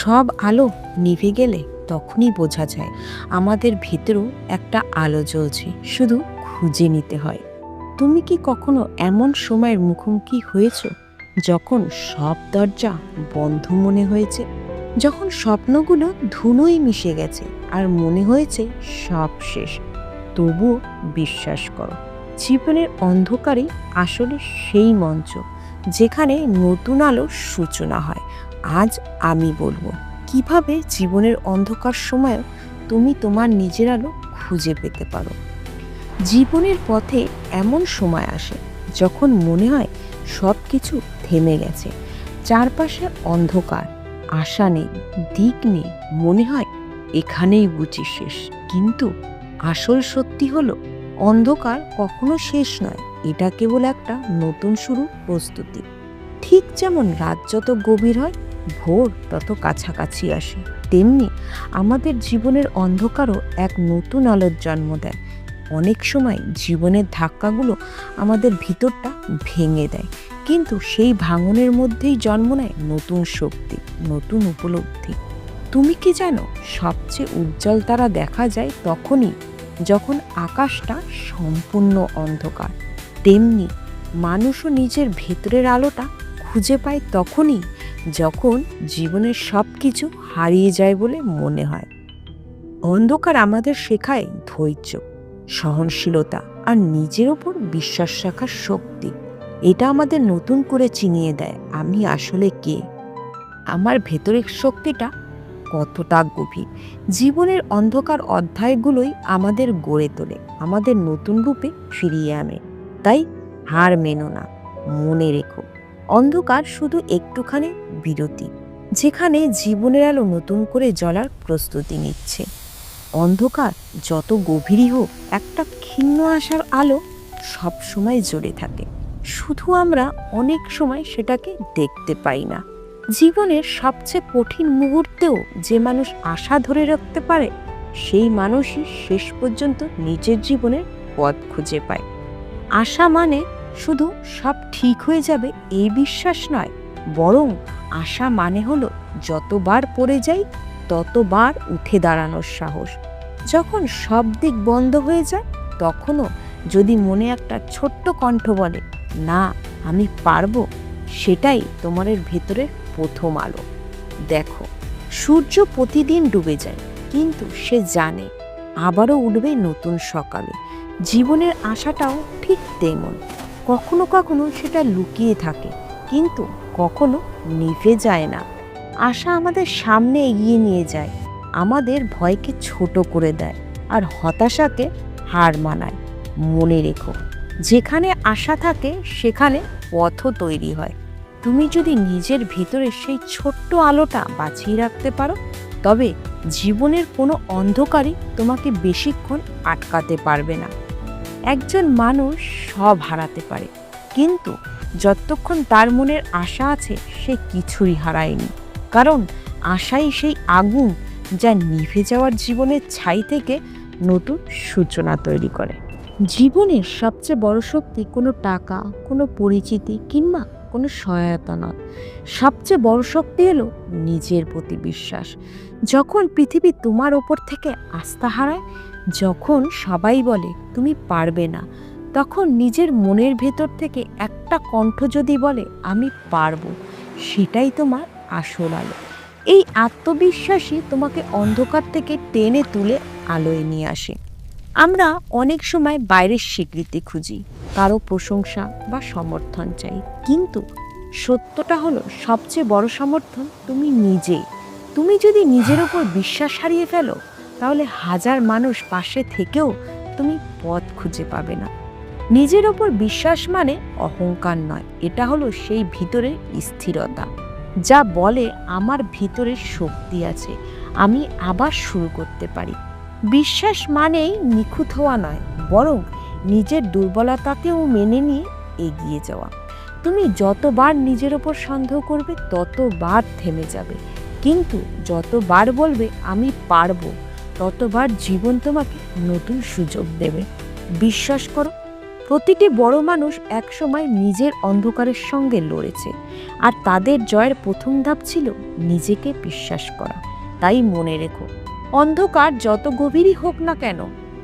সব আলো নিভে গেলে তখনই বোঝা যায়, আমাদের ভেতরেও একটা আলো জ্বলছে, শুধু খুঁজে নিতে হয়। তুমি কি কখনো এমন সময়ের মুখোমুখি হয়েছ যখন সব দরজা বন্ধ মনে হয়েছে? যখন স্বপ্নগুলো ধুলোই মিশে গেছে আর মনে হয়েছে সব শেষ, তবুও বিশ্বাস করো, জীবনের অন্ধকারে আসলে সেই মঞ্চ যেখানে নতুন আলোর সূচনা হয়। আজ আমি বলব, কীভাবে জীবনের অন্ধকার সময়েও তুমি তোমার নিজের আলো খুঁজে পেতে পারো। জীবনের পথে এমন সময় আসে যখন মনে হয় সব কিছু থেমে গেছে, চারপাশে অন্ধকার, আশা নেই, দিক নেই, মনে হয় এখানেই বুঝি শেষ। কিন্তু আসল সত্যি হলো, অন্ধকার কখনো শেষ নয়, এটা কেবল একটা নতুন শুরু প্রস্তুতি। ঠিক যেমন রাত যত গভীর হয় ভোর তত কাছাকাছি আসে। তেমনি আমাদের জীবনের অন্ধকারও এক নতুন আলোর জন্ম দেয়। অনেক সময় জীবনের ধাক্কাগুলো আমাদের ভিতরটা ভেঙে দেয়। কিন্তু সেই ভাঙনের মধ্যেই জন্ম নেয় নতুন শক্তি, নতুন উপলব্ধি। তুমি কি জানো, সবচেয়ে উজ্জ্বল তারা দেখা যায় তখনই যখন আকাশটা সম্পূর্ণ অন্ধকার। তেমনি মানুষও নিজের ভেতরের আলোটা খুঁজে পায় তখনই যখন জীবনের সব কিছু হারিয়ে যায় বলে মনে হয়। অন্ধকার আমাদের শেখায় ধৈর্য, সহনশীলতা আর নিজের ওপর বিশ্বাস রাখার শক্তি। এটা আমাদের নতুন করে চিনিয়ে দেয়, আমি আসলে কে? আমার ভেতরের শক্তিটা কতটা গভীর? জীবনের অন্ধকার অধ্যায়গুলোই আমাদের গড়ে তোলে, আমাদের নতুন রূপে ফিরিয়ে আনে। তাই হার মেনো না, মনে রেখো। অন্ধকার শুধু একটুখানি বিরতি, যেখানে জীবনের আলো নতুন করে জ্বলার প্রস্তুতি নিচ্ছে। অন্ধকার যত গভীরই হোক, একটা ক্ষীণ আসার আলো সব সময় জ্বলে থাকে। শুধু আমরা অনেক সময় সেটাকে দেখতে পাই না। জীবনের সবচেয়ে কঠিন মুহূর্তেও যে মানুষ আশা ধরে রাখতে পারে, সেই মানুষই শেষ পর্যন্ত নিজের জীবনের পথ খুঁজে পায়। আশা মানে শুধু সব ঠিক হয়ে যাবে এই বিশ্বাস নয়, বরং আশা মানে হলো যতবার পড়ে যাই, ততবার উঠে দাঁড়ানোর সাহস। যখন সব দিক বন্ধ হয়ে যায়, তখনও যদি মনে একটা ছোট্ট কণ্ঠ বলে, না, আমি পারব সেটাই তোমাদের ভেতরের প্রথম আলো। দেখো, সূর্য প্রতিদিন ডুবে যায়, কিন্তু সে জানে, আবারও উঠবে নতুন সকালে। জীবনের আশাটাও ঠিক তেমন। কখনো কখনো সেটা লুকিয়ে থাকে, কিন্তু কখনো নিভে যায় না। আশা আমাদের সামনে এগিয়ে নিয়ে যায়, আমাদের ভয়কে ছোট করে দেয় আর হতাশাকে হার মানায়। মনে রেখো, যেখানে আশা থাকে সেখানে পথও তৈরি হয়। তুমি যদি নিজের ভিতরে সেই ছোট্ট আলোটা বাঁচিয়ে রাখতে পারো, তবে জীবনের কোনো অন্ধকারই তোমাকে বেশিক্ষণ আটকাতে পারবে না। একজন মানুষ সব হারাতে পারে। কিন্তু যতক্ষণ তার মনের আশা আছে, সে কিছুই হারায়নি। কারণ আশাই সেই আগুন যা নিভে যাওয়ার জীবনের ছাই থেকে নতুন সূচনা তৈরি করে। জীবনের সবচেয়ে বড় শক্তি কোনো টাকা, কোনো পরিচিতি কিংবা কোনো সহায়তা নয়। সবচেয়ে বড় শক্তি এলো নিজের প্রতি বিশ্বাস। যখন পৃথিবী তোমার ওপর থেকে আস্থা হারায় যখন সবাই বলে, তুমি পারবে না, তখন নিজের মনের ভেতর থেকে একটা কণ্ঠ যদি বলে, আমি পারব, সেটাই তোমার আসল আলো। এই আত্মবিশ্বাসই তোমাকে অন্ধকার থেকে টেনে তুলে আলোয় নিয়ে আসে। আমরা অনেক সময় বাইরের স্বীকৃতি খুঁজি, কারও প্রশংসা বা সমর্থন চাই। কিন্তু সত্যটা হলো, সবচেয়ে বড় সমর্থন তুমি নিজে তুমি যদি নিজের ওপর বিশ্বাস হারিয়ে ফেলো তাহলে হাজার মানুষ পাশে থেকেও তুমি পথ খুঁজে পাবে না। নিজের ওপর বিশ্বাস মানে অহংকার নয়, এটা হলো সেই ভিতরের স্থিরতা। যা বলে আমার ভিতরের শক্তি আছে, আমি আবার শুরু করতে পারি। বিশ্বাস মানেই নিখুঁত হওয়া নয়, বরং নিজের দুর্বলতাকেও মেনে নিয়ে এগিয়ে যাওয়া। তুমি যতবার নিজের ওপর সন্দেহ করবে, ততবার থেমে যাবে। কিন্তু যতবার বলবে, আমি পারব ততবার জীবন তোমাকে নতুন সুযোগ দেবে। বিশ্বাস করো, প্রতিটি বড় মানুষ একসময় নিজের অন্ধকারের সঙ্গে লড়েছে, আর তাদের জয়ের প্রথম ধাপ ছিল নিজেকে বিশ্বাস করা। তাই মনে রেখো, অন্ধকার যত গভীরই হোক না কেন,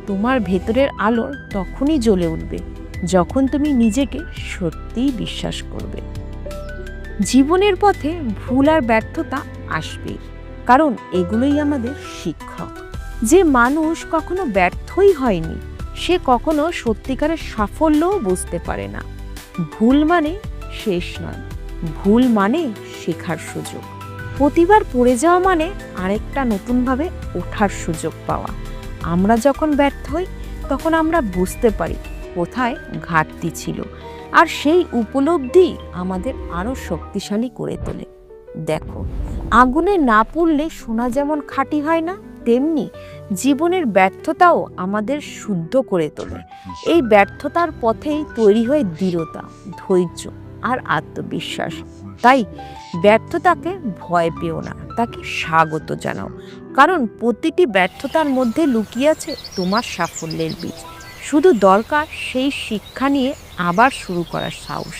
তোমার ভেতরের আলো তখনই জ্বলে উঠবে, যখন তুমি নিজেকে সত্যিই বিশ্বাস করবে। জীবনের পথে ভুল আর ব্যর্থতা আসবেই, কারণ এগুলোই আমাদের শিক্ষক। যে মানুষ কখনো ব্যর্থই হয়নি, সে কখনো সত্যিকারের সাফল্যও বুঝতে পারে না। ভুল মানে শেষ নয়, ভুল মানে শেখার সুযোগ। প্রতিবার পড়ে যাওয়া মানে আরেকটা নতুনভাবে ওঠার সুযোগ পাওয়া। আমরা যখন ব্যর্থ হই, তখন আমরা বুঝতে পারি কোথায় ঘাটতি ছিল, আর সেই উপলব্ধি আমাদের আরও শক্তিশালী করে তোলে। দেখো, আগুনে না পড়লে সোনা যেমন খাঁটি হয় না তেমনি জীবনের ব্যর্থতাও আমাদের শুদ্ধ করে তোলে। এই ব্যর্থতার পথেই তৈরি হয় দৃঢ়তা ধৈর্য আর আত্মবিশ্বাস। তাই ব্যর্থতাকে ভয় পেও না তাকে স্বাগত জানাও। কারণ প্রতিটি ব্যর্থতার মধ্যে লুকিয়ে আছে তোমার সাফল্যের বীজ। শুধু দরকার সেই শিক্ষা নিয়ে আবার শুরু করার সাহস।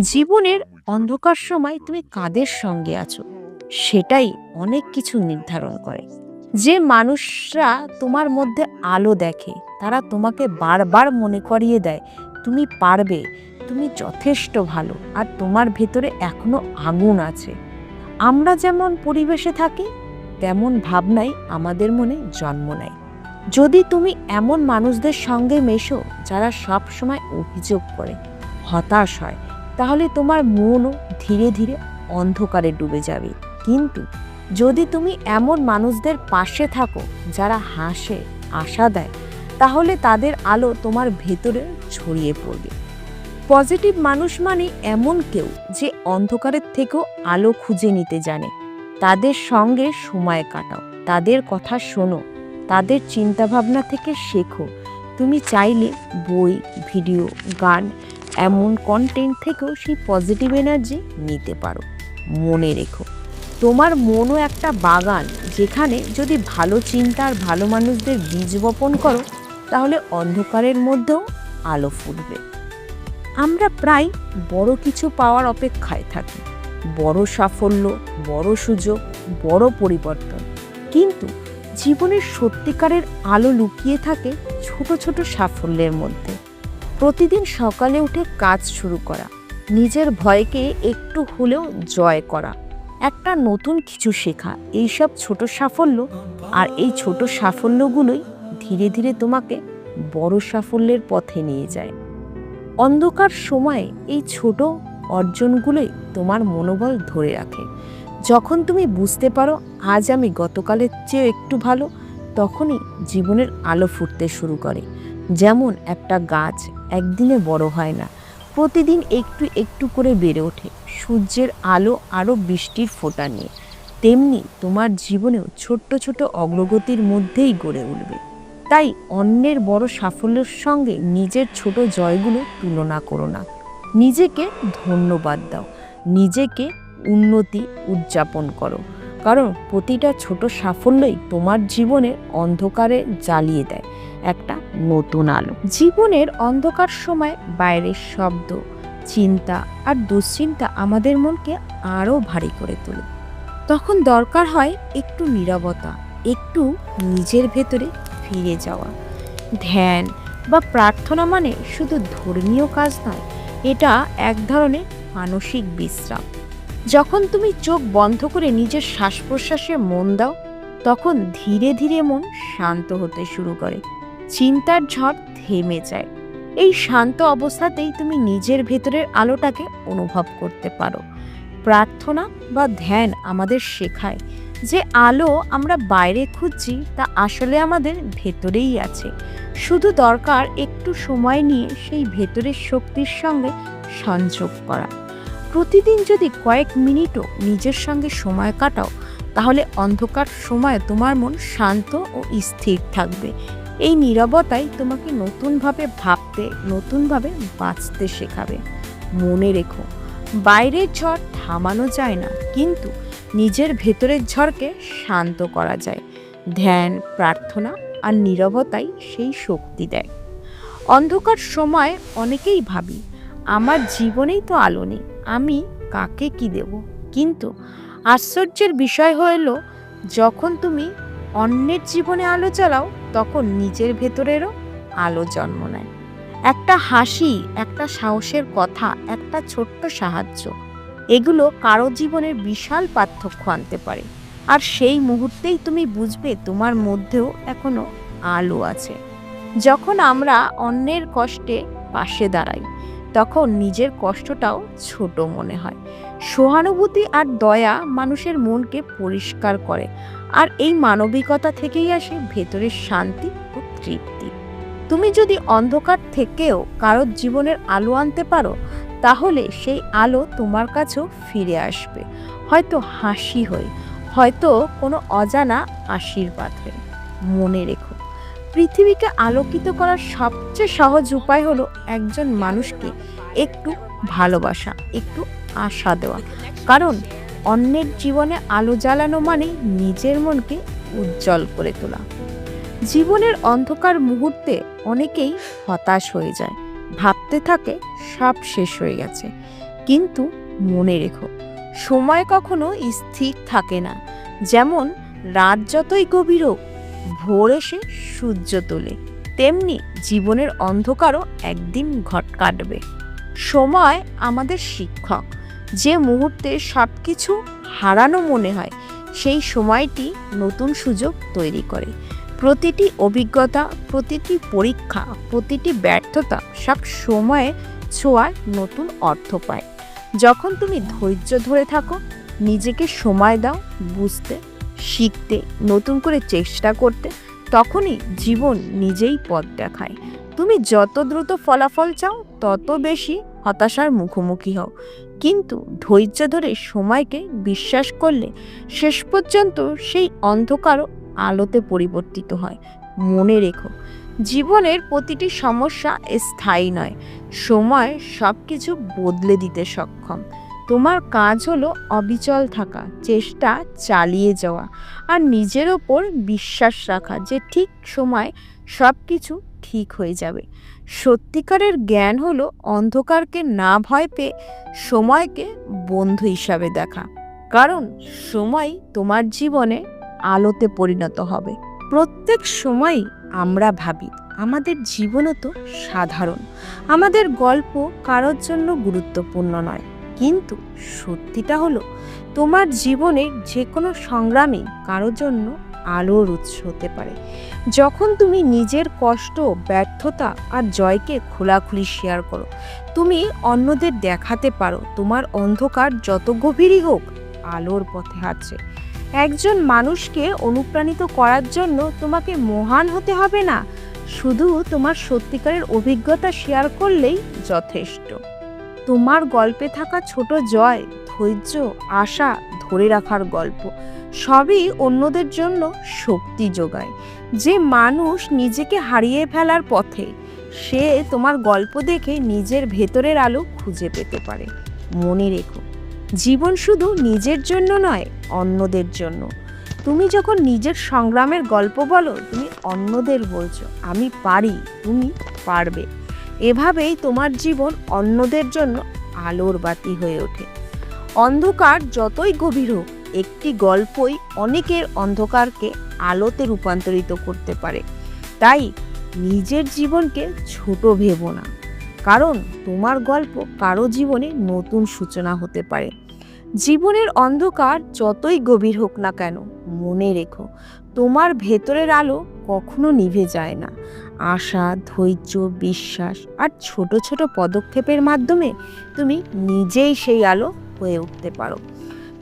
জীবনের অন্ধকার সময় তুমি কাদের সঙ্গে আছো? সেটাই অনেক কিছু নির্ধারণ করে। যে মানুষরা তোমার মধ্যে আলো দেখে, তারা তোমাকে বারবার মনে করিয়ে দেয়, তুমি পারবে, তুমি যথেষ্ট ভালো, আর তোমার ভেতরে এখনও আগুন আছে। আমরা যেমন পরিবেশে থাকি, তেমন ভাবনাই আমাদের মনে জন্ম নেয়। যদি তুমি এমন মানুষদের সঙ্গে মেশো, যারা সব সময় অভিযোগ করে, হতাশ হয়, তাহলে তোমার মনও ধীরে ধীরে অন্ধকারে ডুবে যাবে। কিন্তু যদি তুমি এমন মানুষদের পাশে থাকো যারা হাসে, আশা দেয়, তাহলে তাদের আলো তোমার ভেতরে ছড়িয়ে পড়বে। পজিটিভ মানুষ মানে এমন কেউ যে অন্ধকারের থেকেও আলো খুঁজে নিতে জানে। তাদের সঙ্গে সময় কাটাও, তাদের কথা শোনো, তাদের চিন্তাভাবনা থেকে শেখো। তুমি চাইলে বই, ভিডিও, গান, এমন কন্টেন্ট থেকেও সেই পজিটিভ এনার্জি নিতে পারো। মনে রেখো। তোমার মনও একটা বাগান যেখানে যদি ভালো চিন্তা আর ভালো মানুষদের বীজ বপন করো, তাহলে অন্ধকারের মধ্যেও আলো ফুটবে। আমরা প্রায় বড় কিছু পাওয়ার অপেক্ষায় থাকি। বড় সাফল্য, বড় সুযোগ, বড় পরিবর্তন। কিন্তু জীবনের সত্যিকারের আলো লুকিয়ে থাকে ছোট ছোট সাফল্যের মধ্যে। প্রতিদিন সকালে উঠে কাজ শুরু করা, নিজের ভয়কে একটু হলেও জয় করা। একটা নতুন কিছু শেখা, এইসব ছোট সাফল্য। আর এই ছোট সাফল্যগুলোই ধীরে ধীরে তোমাকে বড় সাফল্যের পথে নিয়ে যায়। অন্ধকার সময়ে এই ছোট অর্জনগুলোই তোমার মনোবল ধরে রাখে। যখন তুমি বুঝতে পারো, আজ আমি গতকালের চেয়ে একটু ভালো, তখনই জীবনের আলো ফুটতে শুরু করে। যেমন একটা গাছ একদিনে বড় হয় না প্রতিদিন একটু একটু করে বেড়ে ওঠে। সূর্যের আলো আরও বৃষ্টির ফোঁটা নিয়ে। তেমনি তোমার জীবনেও ছোট্ট ছোট অগ্রগতির মধ্যেই গড়ে উঠবে। তাই অন্যের বড় সাফল্যের সঙ্গে নিজের ছোট জয়গুলো তুলনা করো না। নিজেকে ধন্যবাদ দাও। নিজেকে উন্নতি উদযাপন করো। কারণ প্রতিটা ছোট সাফল্যই তোমার জীবনের অন্ধকারে জ্বালিয়ে দেয়, একটা নতুন আলো। জীবনের অন্ধকার সময় বাইরের শব্দ, চিন্তা আর দুশ্চিন্তা আমাদের মনকে আরও ভারী করে তোলে। তখন দরকার হয় একটু নীরবতা, একটু নিজের ভেতরে ফিরে যাওয়া। ধ্যান বা প্রার্থনা মানে শুধু ধর্মীয় কাজ নয়, এটা এক ধরনের মানসিক বিশ্রাম। যখন তুমি চোখ বন্ধ করে নিজের শ্বাস প্রশ্বাসে মন দাও, তখন ধীরে ধীরে মন শান্ত হতে শুরু করে। চিন্তার ঝড় থেমে যায়। এই শান্ত অবস্থাতেই তুমি নিজের ভেতরের আলোটাকে অনুভব করতে পারো। প্রার্থনা বা ধ্যান আমাদের শেখায় যে আলো আমরা বাইরে খুঁজছি তা আসলে আমাদের ভেতরেই আছে। শুধু দরকার একটু সময় নিয়ে সেই ভেতরের শক্তির সঙ্গে সংযোগ করা। প্রতিদিন যদি কয়েক মিনিটও নিজের সঙ্গে সময় কাটাও, তাহলে অন্ধকার সময় তোমার মন শান্ত ও স্থির থাকবে। এই নীরবতাই তোমাকে নতুনভাবে ভাবতে, নতুনভাবে বাঁচতে শেখাবে। মনে রেখো, বাইরের ঝড় থামানো যায় না, কিন্তু নিজের ভেতরের ঝড়কে শান্ত করা যায়। ধ্যান, প্রার্থনা আর নীরবতাই সেই শক্তি দেয়। অন্ধকার সময় অনেকেই ভাবি, আমার জীবনেই তো আলো নেই। আমি কাকে কি দেব? কিন্তু আশ্চর্যের বিষয় হইল, যখন তুমি অন্যের জীবনে আলো জ্বালাও, তখন নিজের ভেতরেরও আলো জন্ম নেয়। একটা হাসি, একটা সাহসের কথা, একটা ছোট্ট সাহায্য, এগুলো কারও জীবনের বিশাল পার্থক্য আনতে পারে। আর সেই মুহূর্তেই তুমি বুঝবে তোমার মধ্যেও এখনও আলো আছে। যখন আমরা অন্যের কষ্টে পাশে দাঁড়াই তখন নিজের কষ্টটাও ছোট মনে হয়। সহানুভূতি আর দয়া মানুষের মনকে পরিষ্কার করে আর এই মানবিকতা থেকেই আসে ভেতরের শান্তি ও তৃপ্তি। তুমি যদি অন্ধকার থেকেও কারোর জীবনের আলো আনতে পারো, তাহলে সেই আলো তোমার কাছেও ফিরে আসবে। হয়তো হাসি হয়ে, হয়তো কোনো অজানা আশীর্বাদ হয়ে। মনে রেখো। পৃথিবীকে আলোকিত করার সবচেয়ে সহজ উপায় হলো একজন মানুষকে একটু ভালোবাসা, একটু আশা দেওয়া। কারণ অন্যের জীবনে আলো জ্বালানো মানে নিজের মনকে উজ্জ্বল করে তোলা। জীবনের অন্ধকার মুহূর্তে অনেকেই হতাশ হয়ে যায়। ভাবতে থাকে সব শেষ হয়ে গেছে। কিন্তু মনে রেখো, সময় কখনো স্থির থাকে না। যেমন রাত যতই গভীর হোক ভোর এসে সূর্য তোলে। তেমনি জীবনের অন্ধকারও একদিন ঘট কাটবে। সময় আমাদের শিক্ষক। যে মুহূর্তে সব কিছু হারানো মনে হয়, সেই সময়টি নতুন সুযোগ তৈরি করে। প্রতিটি অভিজ্ঞতা, প্রতিটি পরীক্ষা, প্রতিটি ব্যর্থতা সব সময়ে ছোঁয়ার নতুন অর্থ পায়। যখন তুমি ধৈর্য ধরে থাকো, নিজেকে সময় দাও, বুঝতে শিখতে, নতুন করে চেষ্টা করতে, তখনই জীবন নিজেই পথ দেখায়। তুমি যত দ্রুত ফলাফল চাও, তত বেশি হতাশার মুখোমুখি হও। কিন্তু ধৈর্য ধরে সময়কে বিশ্বাস করলে শেষ পর্যন্ত সেই অন্ধকারও আলোতে পরিবর্তিত হয়। মনে রেখো, জীবনের প্রতিটি সমস্যা স্থায়ী নয়, সময় সব কিছু বদলে দিতে সক্ষম। তোমার কাজ হলো অবিচল থাকা, চেষ্টা চালিয়ে যাওয়া আর নিজের ওপর বিশ্বাস রাখা যে ঠিক সময় সব কিছু ঠিক হয়ে যাবে। সত্যিকারের জ্ঞান হলো অন্ধকারকে না ভয় পেয়ে সময়কে বন্ধু হিসাবে দেখা, কারণ সময় তোমার জীবনে আলোতে পরিণত হবে। প্রত্যেক সময় আমরা ভাবি, আমাদের জীবনও তো সাধারণ, আমাদের গল্প কারোর জন্য গুরুত্বপূর্ণ নয়। কিন্তু সত্যিটা হলো, তোমার জীবনে যে কোনো সংগ্রামে কারোর জন্য আলোর উৎস হতে পারে। যখন তুমি নিজের কষ্ট, ব্যর্থতা আর জয়কে খোলাখুলি শেয়ার করো, তুমি অন্যদের দেখাতে পারো, তোমার অন্ধকার যত গভীরই হোক আলোর পথে হাঁটছে। একজন মানুষকে অনুপ্রাণিত করার জন্য তোমাকে মহান হতে হবে না, শুধু তোমার সত্যিকারের অভিজ্ঞতা শেয়ার করলেই যথেষ্ট। তোমার গল্পে থাকা ছোট জয়, ধৈর্য, আশা ধরে রাখার গল্প। সবই অন্যদের জন্য শক্তি যোগায়। যে মানুষ নিজেকে হারিয়ে ফেলার পথে, সে তোমার গল্প দেখে নিজের ভেতরের আলো খুঁজে পেতে পারে। মনে রেখো, জীবন শুধু নিজের জন্য নয়, অন্যদের জন্য। তুমি যখন নিজের সংগ্রামের গল্প বলো, তুমি অন্যদের বলছো, আমি পারি, তুমি পারবে। এভাবেই তোমার জীবন অন্যদের জন্য আলোর বাতি হয়ে ওঠে। অন্ধকার যতই গভীর হোক, একটি গল্পই অনেকের অন্ধকারকে আলোতে রূপান্তরিত করতে পারে। তাই নিজের জীবনকে ছোট ভেবো না, কারণ তোমার গল্প কারও জীবনে নতুন সূচনা হতে পারে। জীবনের অন্ধকার যতই গভীর হোক না কেন, মনে রেখো তোমার ভেতরের আলো কখনো নিভে যায় না। আশা, ধৈর্য, বিশ্বাস আর ছোট ছোট পদক্ষেপের মাধ্যমে তুমি নিজেই সেই আলো হয়ে উঠতে পারো।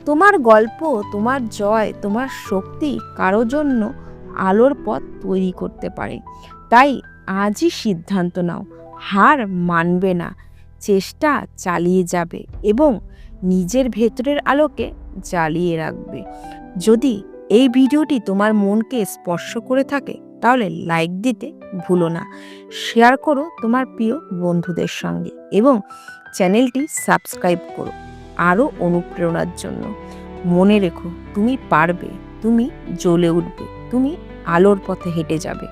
তোমার গল্প, তোমার জয়, তোমার শক্তি কারও জন্য আলোর পথ তৈরি করতে পারে। তাই আজই সিদ্ধান্ত নাও, হার মানবে না, চেষ্টা চালিয়ে যাবে এবং নিজের ভেতরের আলোকে জ্বালিয়ে রাখবে। যদি এই ভিডিওটি তোমার মনকে স্পর্শ করে থাকে, তাহলে লাইক দিতে ভুলো না। শেয়ার করো তোমার প্রিয় বন্ধুদের সঙ্গে এবং চ্যানেলটি সাবস্ক্রাইব করো আরও অনুপ্রেরণার জন্য। মনে রেখো, তুমি পারবে, তুমি জ্বলে উঠবে, তুমি আলোর পথে হেঁটে যাবে।